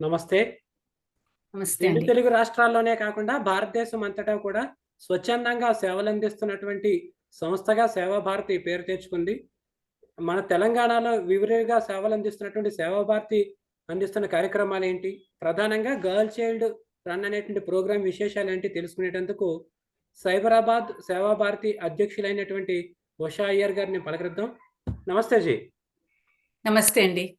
నమస్తే. తెలుగు రాష్ట్రాల్లోనే కాకుండా భారతదేశం అంతటా కూడా స్వచ్ఛందంగా సేవలందిస్తున్నటువంటి సంస్థగా సేవా భారతి పేరు తెచ్చుకుంది. మన తెలంగాణలో వివరిగా సేవలు అందిస్తున్నటువంటి సేవా భారతి అందిస్తున్న కార్యక్రమాలు ఏంటి? ప్రధానంగా గర్ల్ చైల్డ్ రన్ అనేటువంటి ప్రోగ్రాం విశేషాలు ఏంటి తెలుసుకునేటందుకు సైబరాబాద్ సేవా భారతి అధ్యక్షులైనటువంటి ఉషా అయ్యర్ గారిని పలకరిద్దాం. నమస్తే జీ. నమస్తే అండి.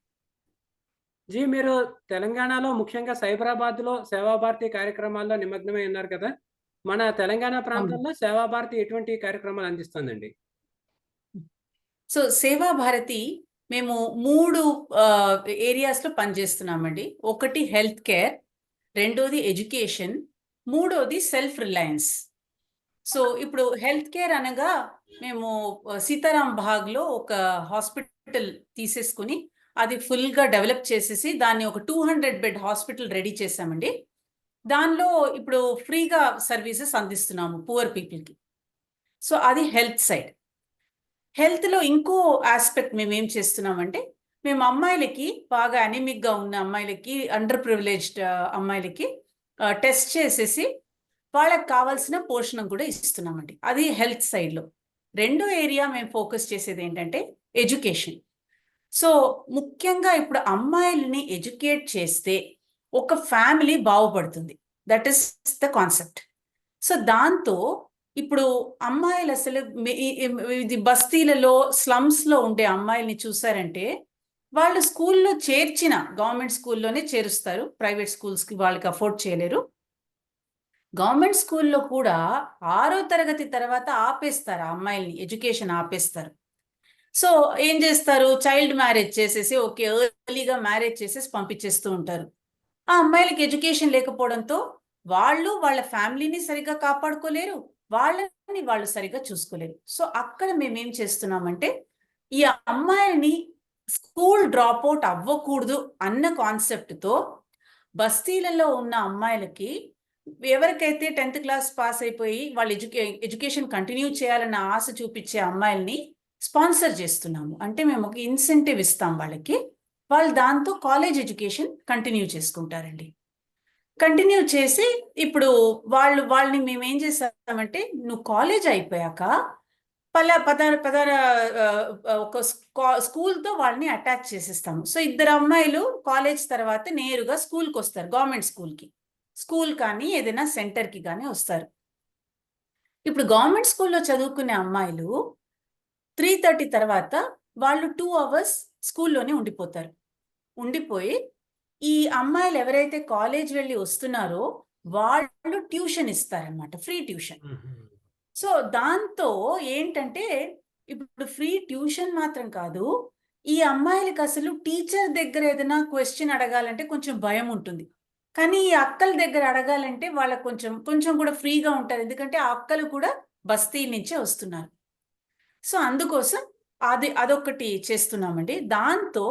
జీ మీరు తెలంగాణలో ముఖ్యంగా సైబరాబాద్లో సేవా భారతి కార్యక్రమాల్లో నిమగ్నమై ఉన్నారు కదా. మన తెలంగాణ ప్రాంతంలో సేవా భారతి ఎటువంటి కార్యక్రమాలు అందిస్తుందండి? సో సేవా భారతి మేము మూడు ఏరియాస్లో పనిచేస్తున్నామండి. ఒకటి హెల్త్ కేర్ రెండోది ఎడ్యుకేషన్ మూడోది సెల్ఫ్ రిలయన్స్. సో ఇప్పుడు హెల్త్ కేర్ అనగా మేము సీతారాం బాగ్లో ఒక హాస్పిటల్ తీసేసుకుని అది ఫుల్గా డెవలప్ చేసేసి దాన్ని ఒక two hundred bed hospital ready చేశామండి. దానిలో ఇప్పుడు ఫ్రీగా సర్వీసెస్ అందిస్తున్నాము పువర్ పీపుల్కి. సో అది హెల్త్ సైడ్. హెల్త్లో ఇంకో ఆస్పెక్ట్ మేము ఏం చేస్తున్నామంటే మేము అమ్మాయిలకి బాగా అనిమిక్గా ఉన్న అమ్మాయిలకి అండర్ ప్రివిలేజ్డ్ అమ్మాయిలకి టెస్ట్ చేసేసి వాళ్ళకి కావాల్సిన పోషణం కూడా ఇస్తున్నామండి. అది హెల్త్ సైడ్లో. రెండో ఏరియా మేము ఫోకస్ చేసేది ఏంటంటే ఎడ్యుకేషన్. సో ముఖ్యంగా ఇప్పుడు అమ్మాయిల్ని ఎడ్యుకేట్ చేస్తే ఒక ఫ్యామిలీ బాగుపడుతుంది. That is the concept so దాంతో ఇప్పుడు అమ్మాయిలు అసలు ఇది బస్తీలలో స్లమ్స్లో ఉండే అమ్మాయిల్ని చూసారంటే వాళ్ళు స్కూల్లో చేర్చిన గవర్నమెంట్ స్కూల్లోనే చేరుస్తారు. ప్రైవేట్ స్కూల్స్కి వాళ్ళకి అఫోర్డ్ చేయలేరు. గవర్నమెంట్ స్కూల్లో కూడా ఆరో తరగతి తర్వాత ఆపేస్తారు ఆ అమ్మాయిల్ని ఎడ్యుకేషన్ ఆపేస్తారు. సో ఏం చేస్తారు? చైల్డ్ మ్యారేజ్ చేసేసి ఓకే ఎర్లీగా మ్యారేజ్ చేసేసి పంపించేస్తూ ఉంటారు. ఆ అమ్మాయిలకి ఎడ్యుకేషన్ లేకపోవడంతో వాళ్ళు వాళ్ళ ఫ్యామిలీని సరిగ్గా కాపాడుకోలేరు. వాళ్ళని వాళ్ళు సరిగ్గా చూసుకోలేరు. సో అక్కడ మేమేం చేస్తున్నామంటే ఈ అమ్మాయిని స్కూల్ డ్రాప్ అవుట్ అవ్వకూడదు అన్న కాన్సెప్ట్తో బస్తీలలో ఉన్న అమ్మాయిలకి ఎవరికైతే టెన్త్ క్లాస్ పాస్ అయిపోయి వాళ్ళు ఎడ్యుకే ఎడ్యుకేషన్ కంటిన్యూ చేయాలన్న ఆశ చూపించే అమ్మాయిల్ని స్పాన్సర్ చేస్తున్నాము. అంటే మేము ఒక ఇన్సెంటివ్ ఇస్తాం వాళ్ళకి. వాళ్ళు దాంతో కాలేజ్ ఎడ్యుకేషన్ కంటిన్యూ చేసుకుంటారండి. కంటిన్యూ చేసి ఇప్పుడు వాళ్ళు వాళ్ళని మేము ఏం చేస్తామంటే నువ్వు కాలేజ్ అయిపోయాక పలా పదార పదార ఒక స్కూల్తో వాళ్ళని అటాచ్ చేసేస్తాము. సో ఇద్దరు అమ్మాయిలు కాలేజ్ తర్వాత నేరుగా స్కూల్కి వస్తారు గవర్నమెంట్ స్కూల్కి. స్కూల్ కానీ ఏదైనా సెంటర్కి కానీ వస్తారు. ఇప్పుడు గవర్నమెంట్ స్కూల్లో చదువుకునే అమ్మాయిలు త్రీ థర్టీ తర్వాత వాళ్ళు టూ అవర్స్ స్కూల్లోనే ఉండిపోతారు. ఉండిపోయి ఈ అమ్మాయిలు ఎవరైతే కాలేజ్ వెళ్ళి వస్తున్నారో వాళ్ళు ట్యూషన్ ఇస్తారనమాట ఫ్రీ ట్యూషన్. సో దాంతో ఏంటంటే ఇప్పుడు ఫ్రీ ట్యూషన్ మాత్రం కాదు ఈ అమ్మాయిలకి అసలు టీచర్ దగ్గర ఏదైనా క్వశ్చన్ అడగాలంటే కొంచెం భయం ఉంటుంది. కానీ ఈ అక్కల దగ్గర అడగాలంటే వాళ్ళకి కొంచెం కొంచెం కూడా ఫ్రీగా ఉంటారు. ఎందుకంటే ఆ అక్కలు కూడా బస్తీ నుంచే వస్తున్నారు. సో అందుకోసం అది అదొకటి చేస్తున్నామండి. దాంతో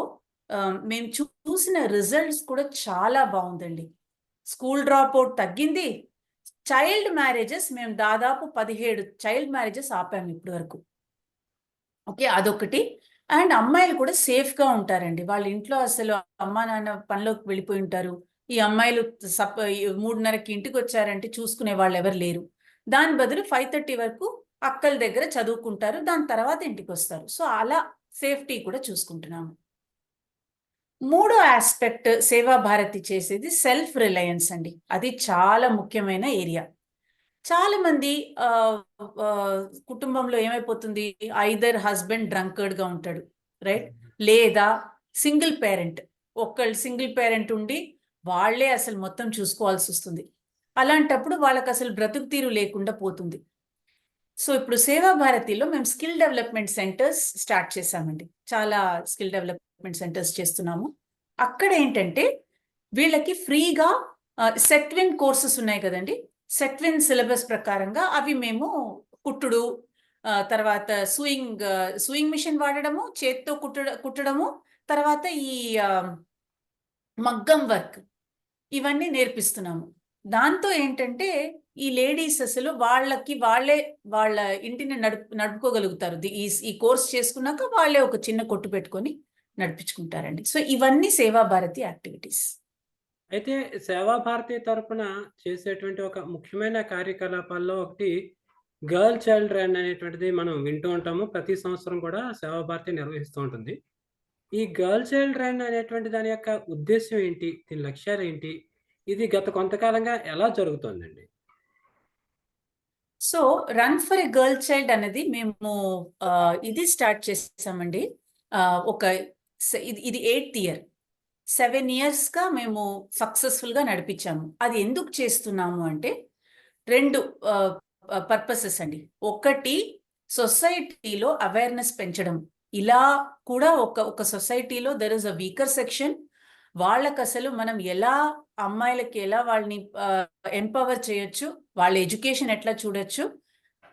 మేము చూసిన రిజల్ట్స్ కూడా చాలా బాగుందండి. స్కూల్ డ్రాప్ అవుట్ తగ్గింది. చైల్డ్ మ్యారేజెస్ మేము దాదాపు పదిహేడు చైల్డ్ మ్యారేజెస్ ఆపాము ఇప్పటి వరకు ఓకే అదొకటి అండ్ అమ్మాయిలు కూడా సేఫ్గా ఉంటారండి. వాళ్ళ ఇంట్లో అసలు అమ్మా నాన్న పనిలోకి వెళ్ళిపోయి ఉంటారు. ఈ అమ్మాయిలు సప్ మూడున్నరకి ఇంటికి వచ్చారంటే చూసుకునే వాళ్ళు ఎవరు లేరు. దాని బదులు ఫైవ్ థర్టీ వరకు అక్కల దగ్గర చదువుకుంటారు దాని తర్వాత ఇంటికి వస్తారు సో అలా సేఫ్టీ కూడా చూసుకుంటున్నాము. మూడో ఆస్పెక్ట్ సేవా భారతి చేసేది సెల్ఫ్ రిలయన్స్ అండి. అది చాలా ముఖ్యమైన ఏరియా. చాలా మంది కుటుంబంలో ఏమైపోతుంది? ఐదర్ హస్బెండ్ డ్రంకర్డ్గా ఉంటాడు రైట్? లేదా సింగిల్ పేరెంట్ ఒక్కళ్ళు సింగిల్ పేరెంట్ ఉండి వాళ్ళే అసలు మొత్తం చూసుకోవాల్సి వస్తుంది అలాంటప్పుడు వాళ్ళకి అసలు బ్రతుకు తీరు లేకుండా పోతుంది. సో ఇప్పుడు సేవా భారతిలో మేము స్కిల్ డెవలప్మెంట్ సెంటర్స్ స్టార్ట్ చేశామండి. చాలా స్కిల్ డెవలప్మెంట్ సెంటర్స్ చేస్తున్నాము. అక్కడ ఏంటంటే వీళ్ళకి ఫ్రీగా సెట్విన్ కోర్సెస్ ఉన్నాయి కదండి. సెట్విన్ సిలబస్ ప్రకారంగా అవి మేము కుట్టుడు తర్వాత సూయింగ్ సూయింగ్ మిషన్ వాడడము చేత్తో కుట్టడ కుట్టడము తర్వాత ఈ మగ్గం వర్క్ ఇవన్నీ నేర్పిస్తున్నాము. దాంతో ఏంటంటే ఈ లేడీస్ అసలు వాళ్ళకి వాళ్ళే వాళ్ళ ఇంటిని నడుపు నడుపుకోగలుగుతారు ఈ ఈ కోర్స్ చేసుకున్నాక వాళ్ళే ఒక చిన్న కొట్టు పెట్టుకొని నడిపించుకుంటారండి సో ఇవన్నీ సేవా భారతి యాక్టివిటీస్ అయితే సేవా భారతి తరఫున చేసేటువంటి ఒక ముఖ్యమైన కార్యకలాపాల్లో ఒకటి గర్ల్ చైల్డ్ రన్ అనేటువంటిది మనం వింటూ ఉంటాము. ప్రతి సంవత్సరం కూడా సేవా భారతి నిర్వహిస్తూ ఉంటుంది. ఈ గర్ల్ చైల్డ్ రన్ అనేటువంటి దాని యొక్క ఉద్దేశం ఏంటి? దీని లక్ష్యాలు ఏంటి ఇది గత కొంతకాలంగా ఎలా జరుగుతోందండి? So, run for a girl child అనేది మేము ఇది స్టార్ట్ చేసామండి. ఒక ఇది ఇది ఎయిత్ ఇయర్. సెవెన్ ఇయర్స్‌గా మేము సక్సెస్‌ఫుల్‌గా నడిపించాము. అది ఎందుకు చేస్తున్నాము అంటే రెండు పర్పసెస్ అండి. ఒకటి సొసైటీలో అవేర్‌నెస్ పెంచడం. ఇలా కూడా ఒక ఒక సొసైటీలో there is a weaker section. వాళ్ళకు అసలు మనం ఎలా అమ్మాయిలకి ఎలా వాళ్ళని ఎంపవర్ చేయొచ్చు, వాళ్ళ ఎడ్యుకేషన్ ఎట్లా చూడొచ్చు,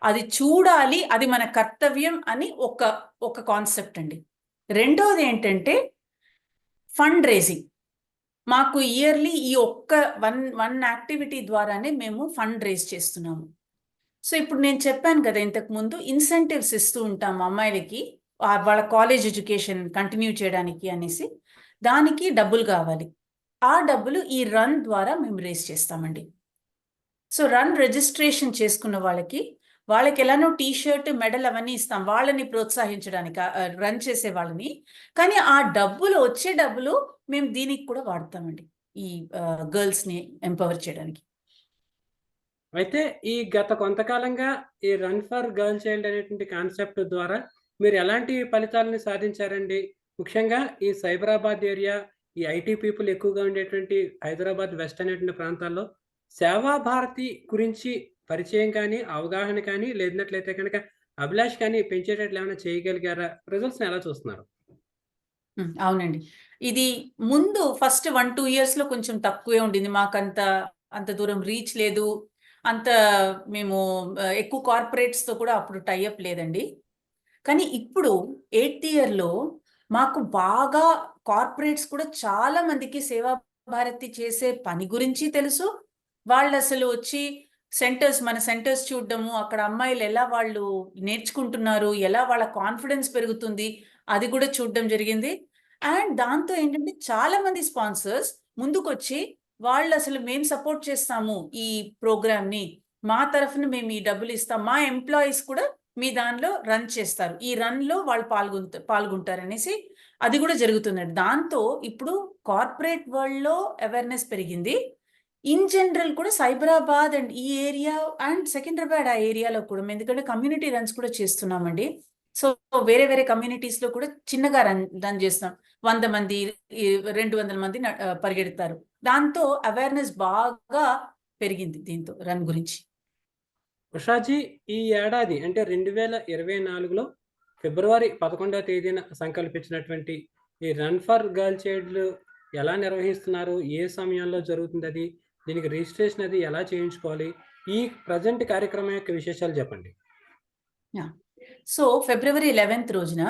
అది చూడాలి, అది మన కర్తవ్యం అని ఒక ఒక కాన్సెప్ట్ అండి. రెండోదేంటంటే ఫండ్ రేజింగ్ మాకు ఇయర్‌లీ ఈ ఒక్క వన్ వన్ యాక్టివిటీ ద్వారానే మేము ఫండ్ రేజ్ చేస్తున్నాము. సో, ఇప్పుడు నేను చెప్పాను కదా ఇంతకుముందు ఇన్సెంటివ్స్ ఇస్తూ ఉంటాము అమ్మాయిలకి. వాళ్ళ కాలేజ్ ఎడ్యుకేషన్ కంటిన్యూ చేయడానికి అనేసి. దానికి డబ్బులు కావాలి. ఆ డబ్బులు ఈ రన్ ద్వారా మేము రేస్ చేస్తామండి. సో, రన్ రిజిస్ట్రేషన్ చేసుకున్న వాళ్ళకి, వాళ్ళకి ఎలానో టీ షర్ట్, మెడల్ అవన్నీ ఇస్తాం. వాళ్ళని ప్రోత్సహించడానికి రన్ చేసే వాళ్ళని. కానీ ఆ డబ్బులు వచ్చే డబ్బులు మేము దీనికి కూడా వాడతామండి. ఈ గర్ల్స్‌ని ఎంపవర్ చేయడానికి. అయితే ఈ గత కొంతకాలంగా ఈ రన్ ఫర్ గర్ల్ చైల్డ్ అనేటువంటి కాన్సెప్ట్ ద్వారా మీరు ఎలాంటి ఫలితాలను సాధించారండి? ముఖ్యంగా ఈ సైబరాబాద్ ఏరియా, ఈ ఐటీ పీపుల్ ఎక్కువగా ఉండేటువంటి హైదరాబాద్ వెస్ట్ అనేటువంటి ప్రాంతాల్లో సేవా భారతి గురించి పరిచయం కానీ, అవగాహన కానీ, లేనట్లయితే కనుక అభిలాష్ కానీ పెంచేటట్లు ఏమైనా చేయగలిగారా? రిజల్ట్స్ ఎలా చూస్తున్నారు? అవునండి. ఇది ముందు ఫస్ట్ 1, 2 ఇయర్స్‌లో కొంచెం తక్కువే ఉండింది. మాకంత అంత దూరం రీచ్ లేదు. అంత మేము ఎక్కువ ఎక్కువ కార్పొరేట్స్‌తో కూడా అప్పుడు టైఅప్ లేదండి. కానీ ఇప్పుడు ఎయిత్ ఇయర్‌లో మాకు బాగా కార్పొరేట్స్ కూడా చాలా మందికి సేవా భారతి చేసే పని గురించి తెలుసు. వాళ్ళు అసలు వచ్చి సెంటర్స్ మన సెంటర్స్ చూడడము, అక్కడ అమ్మాయిలు ఎలా వాళ్ళు నేర్చుకుంటున్నారు, ఎలా వాళ్ళ కాన్ఫిడెన్స్ పెరుగుతుంది, అది కూడా చూడడం జరిగింది. అండ్ దాంతో ఏంటంటే చాలా మంది స్పాన్సర్స్ ముందుకొచ్చి వాళ్ళు అసలు మేము సపోర్ట్ చేస్తాము ఈ ప్రోగ్రామ్‌ని. మా తరఫున మేము ఈ డబ్బులు ఇస్తాం. మా ఎంప్లాయీస్ కూడా మీ దానిలో రన్ చేస్తారు. ఈ రన్‌లో వాళ్ళు పాల్గొంటారు పాల్గొంటారనేసి అది కూడా జరుగుతుందండి. దాంతో ఇప్పుడు కార్పొరేట్ వరల్డ్‌లో అవేర్‌నెస్ పెరిగింది. ఇన్ జనరల్ కూడా సైబరాబాద్ అండ్ ఈ ఏరియా అండ్ సెకండరాబాద్ ఆ ఏరియాలో కూడా మేము ఎందుకంటే కమ్యూనిటీ రన్స్ కూడా చేస్తున్నామండి. సో, వేరే వేరే కమ్యూనిటీస్లో కూడా చిన్నగా రన్ రన్ చేస్తున్నాం. వంద మంది, రెండు వందల మంది పరిగెడతారు. దాంతో అవేర్‌నెస్ బాగా పెరిగింది దీంతో రన్ గురించి. ఉషాజీ ఈ ఏడాది అంటే 2024లో ఫిబ్రవరి 11వ తేదీన సంకల్పించినటువంటి ఈ రన్ ఫర్ గర్ల్ చైల్డ్లు ఎలా నిర్వహిస్తున్నారు? ఏ సమయంలో జరుగుతుంది అది దీనికి రిజిస్ట్రేషన్ అది ఎలా చేయించుకోవాలి? ఈ ప్రెజెంట్ కార్యక్రమం యొక్క విశేషాలు చెప్పండి. సో, ఫిబ్రవరి 11థ్ రోజున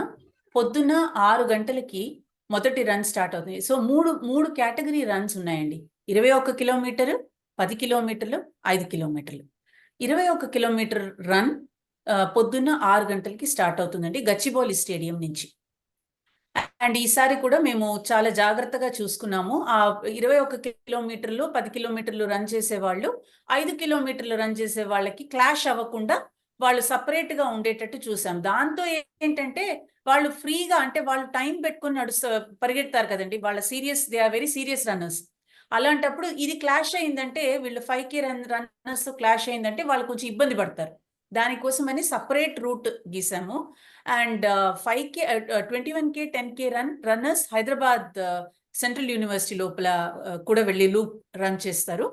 పొద్దున్న ఆరు గంటలకి మొదటి రన్ స్టార్ట్ అవుతుంది. సో, మూడు మూడు కేటగిరీ రన్స్ ఉన్నాయండి. ఇరవై ఒక్క కిలోమీటర్ పది కిలోమీటర్లు, ఐదు కిలోమీటర్లు. 21 కిలోమీటర్ రన్ పొద్దున్న ఆరు గంటలకి స్టార్ట్ అవుతుందండి గచ్చిబౌలి స్టేడియం నుంచి. అండ్ ఈసారి కూడా మేము చాలా జాగ్రత్తగా చూసుకున్నాము. ఆ 21 కిలోమీటర్లు, పది కిలోమీటర్లు రన్ చేసే వాళ్ళు ఐదు కిలోమీటర్లు రన్ చేసే వాళ్ళకి క్లాష్ అవ్వకుండా వాళ్ళు సెపరేట్‌గా ఉండేటట్టు చూసాం. దాంతో ఏంటంటే వాళ్ళు ఫ్రీగా అంటే వాళ్ళు టైం పెట్టుకుని నడుస్తూ పరిగెడతారు కదండీ! వాళ్ళ serious they are very serious runners. అలాంటప్పుడు ఇది క్లాష్ అయిందంటే వీళ్ళు five K run runners clash అయిందంటే వాళ్ళు కొంచెం ఇబ్బంది పడతారు. దానికోసమని సపరేట్ రూట్ గీసాము. And five K twenty one K ten K run runners Hyderabad uh, central university లోపల uh, కూడా వెళ్ళి లూప్ రన్ చేస్తారు.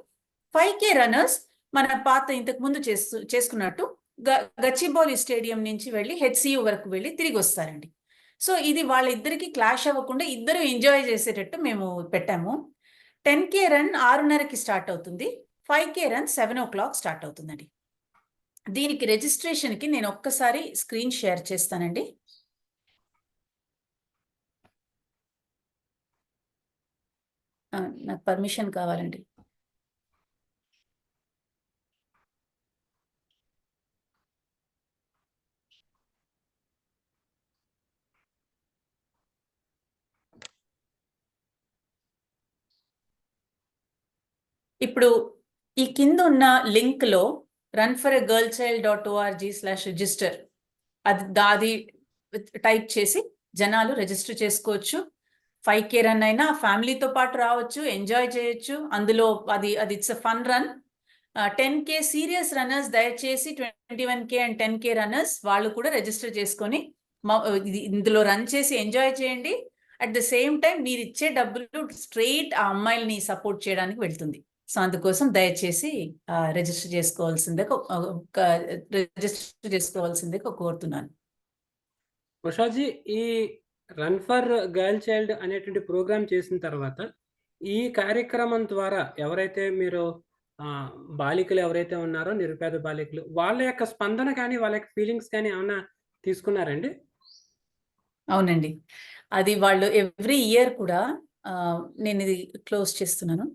ఫైవ్ కే రన్నర్స్ మన పాత ఇంతకు ముందు చేస్తూ చేసుకున్నట్టు గ గచ్చిబౌలి స్టేడియం నుంచి వెళ్ళి హెచ్సియు వరకు వెళ్ళి తిరిగి వస్తారండి సో, ఇది వాళ్ళిద్దరికి క్లాష్ అవ్వకుండా ఇద్దరు ఎంజాయ్ చేసేటట్టు మేము పెట్టాము. 10కే రన్ 6:30కి స్టార్ట్ అవుతుంది. ఫైవ్ కే రన్ 7:00 స్టార్ట్ అవుతుందండి. దీనికి రిజిస్ట్రేషన్‌కి నేను ఒక్కసారి స్క్రీన్ షేర్ చేస్తానండి. నాకు పర్మిషన్ కావాలండి. ఇప్పుడు ఈ కింద ఉన్న లింక్లో run for a girl child dot ORG slash register అది దాది టైప్ చేసి జనాలు రిజిస్టర్ చేసుకోవచ్చు. ఫైవ్ కే రన్ అయినా ఫ్యామిలీతో పాటు రావచ్చు ఎంజాయ్ చేయొచ్చు. అందులో అది అది it's a fun run ten K serious runners దయచేసి twenty one K and ten K runners వాళ్ళు కూడా రిజిస్టర్ చేసుకొని ఇందులో రన్ చేసి ఎంజాయ్ చేయండి. అట్ ద సేమ్ టైం మీరు ఇచ్చే డబ్బులు స్ట్రెయిట్ ఆ అమ్మాయిల్ని సపోర్ట్ చేయడానికి వెళ్తుంది. సో అందుకోసం దయచేసి రిజిస్టర్ చేసుకోవాల్సిందే. రిజిస్టర్ చేసుకోవాల్సిందే కోరుతున్నాను. ఉషాజీ ఈ రన్ ఫర్ గర్ల్ చైల్డ్ అనేటువంటి ప్రోగ్రామ్ చేసిన తర్వాత ఈ కార్యక్రమం ద్వారా ఎవరైతే మీరు బాలికలు ఎవరైతే ఉన్నారో నిరుపేద బాలికలు వాళ్ళ యొక్క స్పందన కానీ వాళ్ళ యొక్క ఫీలింగ్స్ కానీ ఏమైనా తీసుకున్నారండి? అవునండి. అది వాళ్ళు ఎవ్రీ ఇయర్ కూడా నేను ఇది క్లోజ్ చేస్తున్నాను.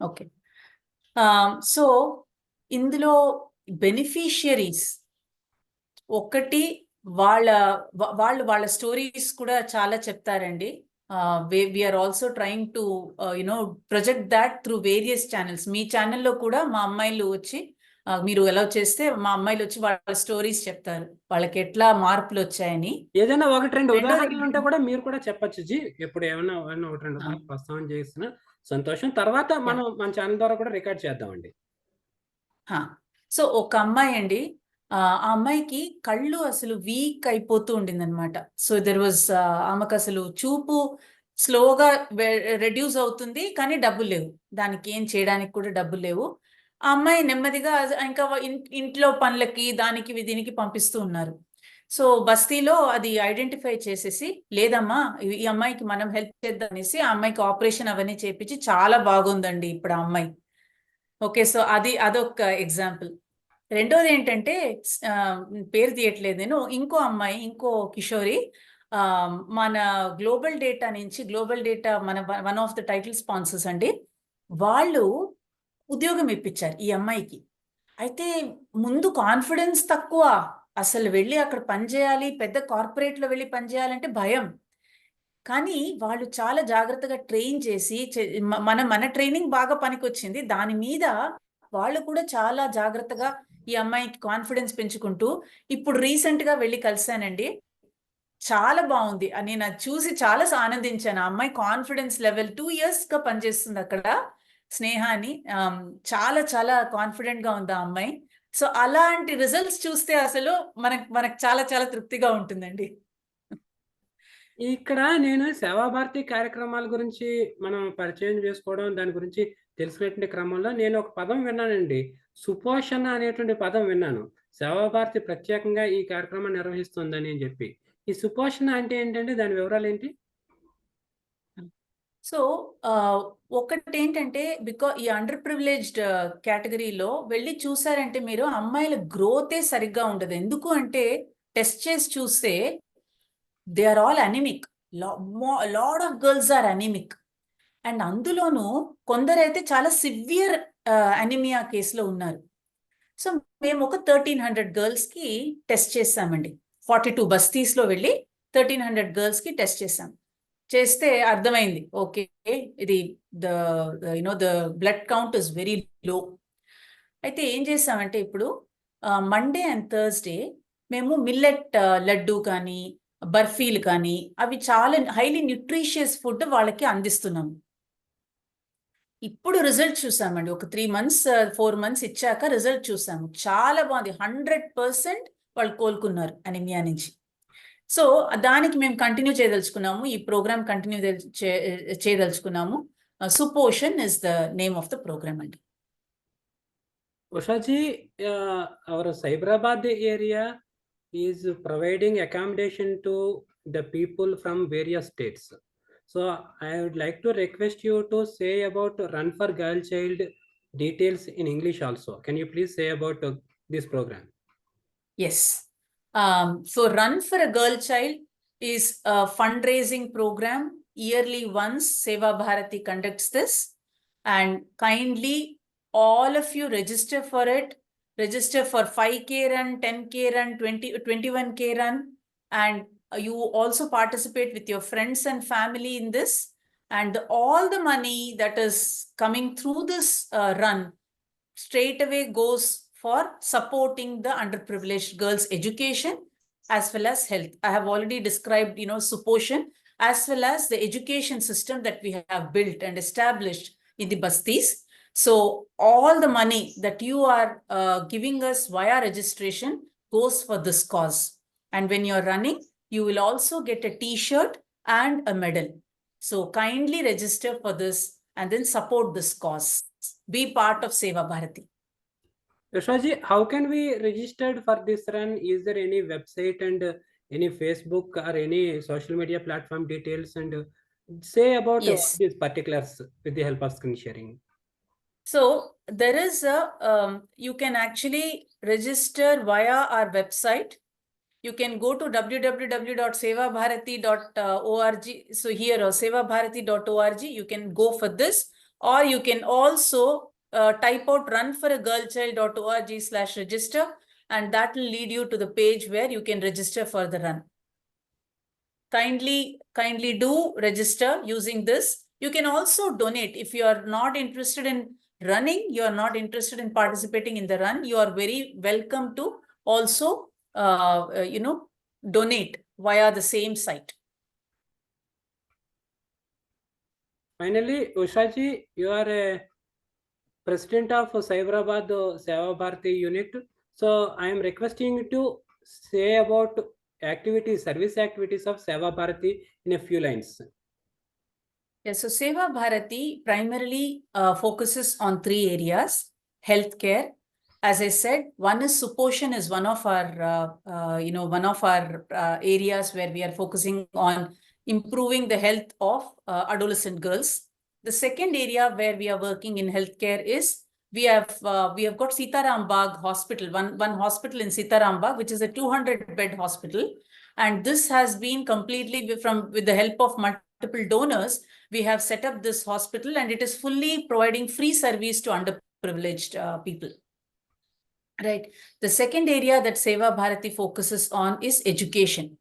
ఓకే. సో ఇందులో బెనిఫిషియరీస్ ఒకటి వాళ్ళ వాళ్ళు వాళ్ళ స్టోరీస్ కూడా చాలా చెప్తారండి. We are also trying to you know project that through various channels మీ ఛానల్లో కూడా మా అమ్మాయిలు వచ్చి మీరు ఎలా చేస్తే మా అమ్మాయిలు వచ్చి వాళ్ళ స్టోరీస్ చెప్తారు. వాళ్ళకి ఎట్లా మార్పులు వచ్చాయని. ఏదైనా ఒకటి రెండు ఉదాహరణలు ఉంటే కూడా మీరు కూడా చెప్పొచ్చు. జీ ఎప్పుడు ఏమైనా ఒకటి రెండు ప్రస్తావన చేసిన సంతోషం. తర్వాత మనం మన ఛానల్ ద్వారా కూడా రికార్డ్ చేద్దామండి. సో ఒక అమ్మాయి అండి. ఆ అమ్మాయికి కళ్ళు అసలు వీక్ అయిపోతూ ఉండింది అనమాట సో దెర్ వాజ్ ఆమెకు అసలు చూపు స్లోగా రెడ్యూస్ అవుతుంది కానీ డబ్బులు లేవు. దానికి ఏం చేయడానికి కూడా డబ్బులు లేవు. ఆ అమ్మాయి నెమ్మదిగా ఇంకా ఇంట్లో పనులకి దానికి దీనికి పంపిస్తూ ఉన్నారు. సో బస్తీలో అది ఐడెంటిఫై చేసేసి లేదమ్మా ఈ- అమ్మాయికి మనం హెల్ప్ చేద్దాం అనేసి ఆ అమ్మాయికి ఆపరేషన్ అవన్నీ చేపించి చాలా బాగుందండి ఇప్పుడు ఆ అమ్మాయి. ఓకే సో అది అదొక ఎగ్జాంపుల్. రెండోది ఏంటంటే పేరు తీయట్లేదు నేను ఇంకో అమ్మాయి ఇంకో కిషోరి మన గ్లోబల్ డేటా నుంచి గ్లోబల్ డేటా మన one of the title sponsors అండి వాళ్ళు ఉద్యోగం ఇప్పించారు ఈ అమ్మాయికి. అయితే ముందు కాన్ఫిడెన్స్ తక్కువ. అసలు వెళ్ళి అక్కడ పని చేయాలి పెద్ద కార్పొరేట్లో వెళ్ళి పని చేయాలంటే భయం. కానీ వాళ్ళు చాలా జాగ్రత్తగా ట్రైన్ చేసి మన మన ట్రైనింగ్ బాగా పనికొచ్చింది. దాని మీద వాళ్ళు కూడా చాలా జాగ్రత్తగా ఈ అమ్మాయికి కాన్ఫిడెన్స్ పెంచుకుంటూ ఇప్పుడు రీసెంట్గా వెళ్ళి కలిశానండి. చాలా బాగుంది. అని నేను అది చూసి చాలా ఆనందించాను. ఆ అమ్మాయి కాన్ఫిడెన్స్ లెవెల్ టూ ఇయర్స్గా పనిచేస్తుంది అక్కడ. స్నేహాని చాలా చాలా కాన్ఫిడెంట్గా ఉంది ఆ అమ్మాయి. సో అలాంటి రిజల్ట్స్ చూస్తే అసలు మనకు మనకు చాలా చాలా తృప్తిగా ఉంటుందండి. ఇక్కడ నేను సేవాభారతి కార్యక్రమాల గురించి మనం పరిచయం చేసుకోవడం దాని గురించి తెలుసుకునేటువంటి క్రమంలో నేను ఒక పదం విన్నానండి. సుపోషణ అనేటువంటి పదం విన్నాను. సేవాభారతి ప్రత్యేకంగా ఈ కార్యక్రమం నిర్వహిస్తుందని అని చెప్పి. ఈ సుపోషణ అంటే ఏంటంటే దాని వివరాలు ఏంటి? సో ఒకటి ఏంటంటే బికా ఈ అండర్ ప్రివిలేజ్డ్ కేటగిరీలో వెళ్ళి చూసారంటే మీరు అమ్మాయిల గ్రోతే సరిగ్గా ఉండదు. ఎందుకు అంటే టెస్ట్ చేసి చూస్తే they are all anaemic. Lot of girls are anaemic and అందులోనూ కొందరైతే చాలా సివియర్ అనిమియా కేసులో ఉన్నారు. సో మేము ఒక థర్టీన్ హండ్రెడ్ గర్ల్స్కి టెస్ట్ చేసామండి. ఫార్టీ టూ బస్తీస్లో వెళ్ళి థర్టీన్ హండ్రెడ్ గర్ల్స్కి టెస్ట్ చేసాం. చేస్తే అర్థమైంది. ఓకే ఇది the you know the blood count is very low. అయితే ఏం చేసామంటే ఇప్పుడు మండే అండ్ థర్స్డే మేము మిల్లెట్ లడ్డు కానీ బర్ఫీలు కానీ అవి చాలా హైలీ న్యూట్రిషియస్ ఫుడ్ వాళ్ళకి అందిస్తున్నాము. ఇప్పుడు రిజల్ట్ చూసామండి. ఒక త్రీ మంత్స్ ఫోర్ మంత్స్ ఇచ్చాక రిజల్ట్ చూసాము. చాలా బాగుంది. హండ్రెడ్ పర్సెంట్ వాళ్ళు కోలుకున్నారు అనిమియా నుంచి. సో దానికి మేము కంటిన్యూ చేయదలుచుకున్నాము. ఈ ప్రోగ్రామ్ కంటిన్యూ చేయదలుచుకున్నాము. Suposhan is the name of the programme అండి. Ushaji our Cyberabad area is providing accommodation to the people from various states so I would like to request you to say about run for girl child details in English also can you please say about this programme Yes. Um, so Run for a Girl Child is a fundraising program. Yearly once Seva Bharati conducts this and kindly all of you register for it. Register for 5k run, 10k run, 20, 21k run and you also participate with your friends and family in this. And all the money that is coming through this uh, run straight away goes for supporting the underprivileged girls' education as well as health. I have already described, you know, Suposhan as well as the education system that we have built and established in the Bastis. So all the money that you are uh, giving us via registration goes for this cause. And when you're running, you will also get a t-shirt and a medal. So kindly register for this and then support this cause. Be part of Seva Bharati. Yashaji, how can we register for this run? Is there any website and uh, any Facebook or any social media platform details and uh, say about uh, Yes. these particulars with the help of screen sharing? So there is a, um, you can actually register via our website. You can go to www.sevabharati.org. So here or sevabharati.org, you can go for this, or you can also uh, type out run for a runforagirlchild.org slash register, and that will lead you to the page where you can register for the run. Kindly, kindly do register using this. You can also donate if you are not interested in running, you are not interested in participating in the run, you are very welcome to also, uh, uh, you know, donate via the same site. Finally, Ushaji, you are a president of Cyberabad uh, Seva Bharati unit. So I am requesting you to say about activities, service activities of Seva Bharati in a few lines. Yeah, so Seva Bharati primarily uh, focuses on three areas, healthcare. As I said, one is Suposhan is one of our, uh, uh, you know, one of our uh, areas where we are focusing on improving the health of uh, adolescent girls. The second area where we are working in healthcare is we have uh, we have got Sitaram Bagh Hospital, one one hospital in Sitaram Bagh, which is a 200 bed hospital, and this has been completely from with the help of multiple donors. We have set up this hospital, and it is fully providing free service to underprivileged uh, people. Right. The second area that Seva Bharati focuses on is education.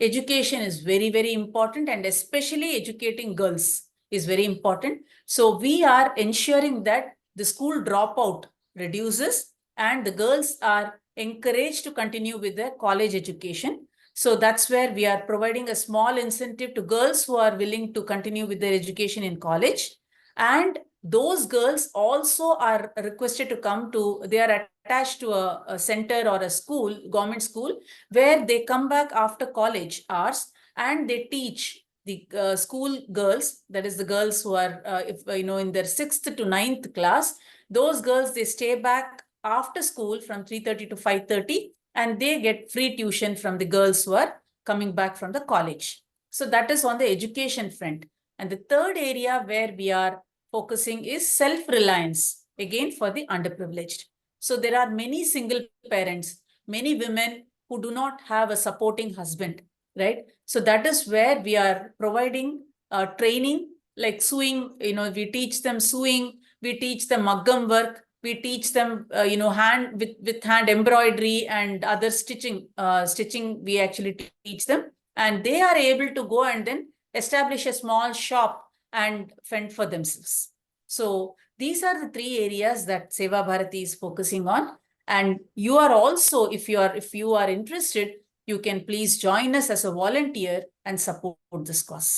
Education is very, very important, and especially educating girls is very important. So we are ensuring that the school dropout reduces and the girls are encouraged to continue with their college education. So that's where we are providing a small incentive to girls who are willing to continue with their education in college. And those girls also are requested to come to, they are attached to a, a center or a school, government school, where they come back after college hours and they teach the uh, school girls, that is the girls who are, uh, if you know, in their sixth to ninth class, those girls they stay back after school from 3:30 to 5:30 and they get free tuition from the girls who are coming back from the college. So that is on the education front. And the third area where we are focusing is self-reliance, again for the underprivileged. So there are many single parents, many women who do not have a supporting husband, right? So that is where we are providing uh, training like sewing, you know, we teach them sewing, we teach them maggam work, we teach them, uh, you know, hand with, with hand embroidery and other stitching, uh, stitching we actually teach them. And they are able to go and then establish a small shop and fend for themselves. So these are the three areas that Seva Bharati is focusing on. And you are also, if you are, if you are interested, you can please join us as a volunteer and support this cause.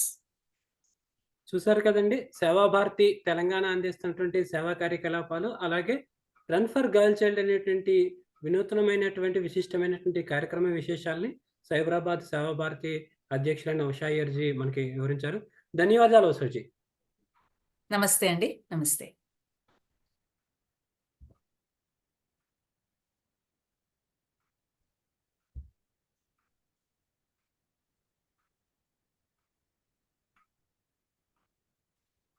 చూసారు కదండి సేవా భారతి తెలంగాణ అందిస్తున్నటువంటి సేవా కార్యకలాపాలు అలాగే run for girl child అనేటువంటి వినూత్నమైనటువంటి విశిష్టమైనటువంటి కార్యక్రమ విశేషాలని సైబరాబాద్ సేవా భారతి అధ్యక్షులైన ఉషా అయ్యర్జీ మనకి వివరించారు ధన్యవాదాలు ఉషాజీ Namaste, Andy. Namaste.